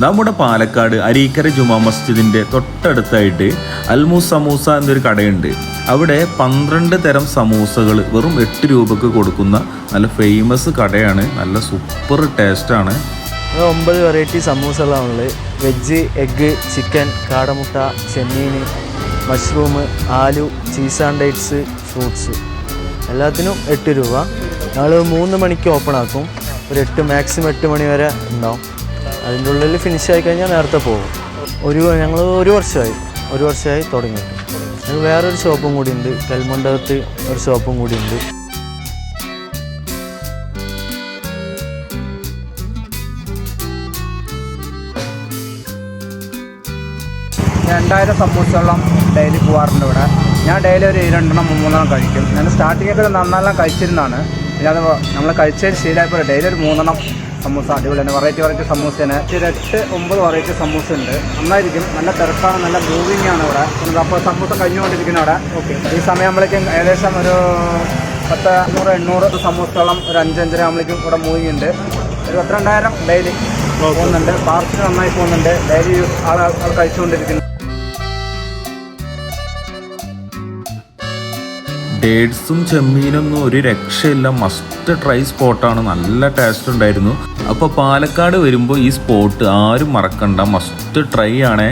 നമ്മുടെ പാലക്കാട് അരീക്കര ജുമാ മസ്ജിദിന്റെ തൊട്ടടുത്തായിട്ട് അൽമൂസ് സമൂസ എന്നൊരു കടയുണ്ട്. അവിടെ പന്ത്രണ്ട് തരം സമൂസകൾ വെറും എട്ട് രൂപക്ക് കൊടുക്കുന്ന നല്ല ഫേമസ് കടയാണ്. നല്ല സൂപ്പർ ടേസ്റ്റാണ് ഒമ്പത് വെറൈറ്റി സമൂസകളാണുള്ളത് വെജ് എഗ്ഗ് ചിക്കൻ കാടമുട്ട ചെമ്മീൻ mushroom aloo cheese and dates fruits എല്ലാത്തിനും എട്ട് രൂപ. ഞങ്ങൾ മൂന്ന് മണിക്ക് ഓപ്പൺ ആക്കും. ഒരു എട്ട് മാക്സിമം എട്ട് മണി വരെ ഉണ്ടാവും. അതിന്റെ ഉള്ളിൽ ഫിനിഷ് ആയി കഴിഞ്ഞാൽ നേരത്തെ പോകും. ഒരു ഞങ്ങൾ ഒരു വർഷമായി ഒരു വർഷമായി തുടങ്ങിയിട്ട് ഞങ്ങൾ വേറൊരു ഷോപ്പും കൂടി ഉണ്ട്. കൽമണ്ഡപത്ത് ഒരു ഷോപ്പും കൂടി ഉണ്ട്. രണ്ടായിരം സമൂസയോളം ഡെയിലി പോകാറുണ്ട് ഇവിടെ. ഞാൻ ഡെയിലി ഒരു രണ്ടെണ്ണം മൂന്നെണ്ണം കഴിക്കും. ഞാൻ സ്റ്റാർട്ടിങ്ങൊക്കെ നന്നെല്ലാം കഴിച്ചിരുന്നതാണ്. പിന്നെ അത് നമ്മൾ കഴിച്ചതിന് ശീലമായപ്പോൾ ഡെയിലി ഒരു മൂന്നെണ്ണം സമൂസ അടിപൊളിയാണ് വെറൈറ്റി വെറൈറ്റി സമൂസയാണ് ഒരു എട്ട് ഒമ്പത് വെറൈറ്റി സമൂസ ഉണ്ട്. നന്നായിരിക്കും. നല്ല തിരക്കാണ് നല്ല മൂവിങ് ആണ് ഇവിടെ അപ്പോൾ സമൂസ കഴിഞ്ഞുകൊണ്ടിരിക്കുന്ന അവിടെ. ഓക്കെ ഈ സമയമാകുമ്പോഴേക്കും ഏകദേശം ഒരു പത്ത് അഞ്ഞൂറ് എണ്ണൂറ് സമൂസത്തോളം ഒരു അഞ്ചഞ്ചര ആകുമ്പോഴേക്കും ഇവിടെ മൂവിങ് ഉണ്ട്. ഒരു പത്തിരണ്ടായിരം ഡെയിലി പോകുന്നുണ്ട്. പാർസൽ നന്നായി പോകുന്നുണ്ട്. ഡെയിലി ആൾ ആൾ കഴിച്ചുകൊണ്ടിരിക്കുന്നു. ഡേറ്റ്സും ചെമ്മീനൊന്നും ഒരു രക്ഷയില്ല. മസ്റ്റ് ട്രൈ സ്പോട്ടാണ് നല്ല ടേസ്റ്റ് ഉണ്ടായിരുന്നു. അപ്പോൾ പാലക്കാട് വരുമ്പോൾ ഈ സ്പോട്ട് ആരും മറക്കണ്ട. മസ്റ്റ് ട്രൈ ആണേ.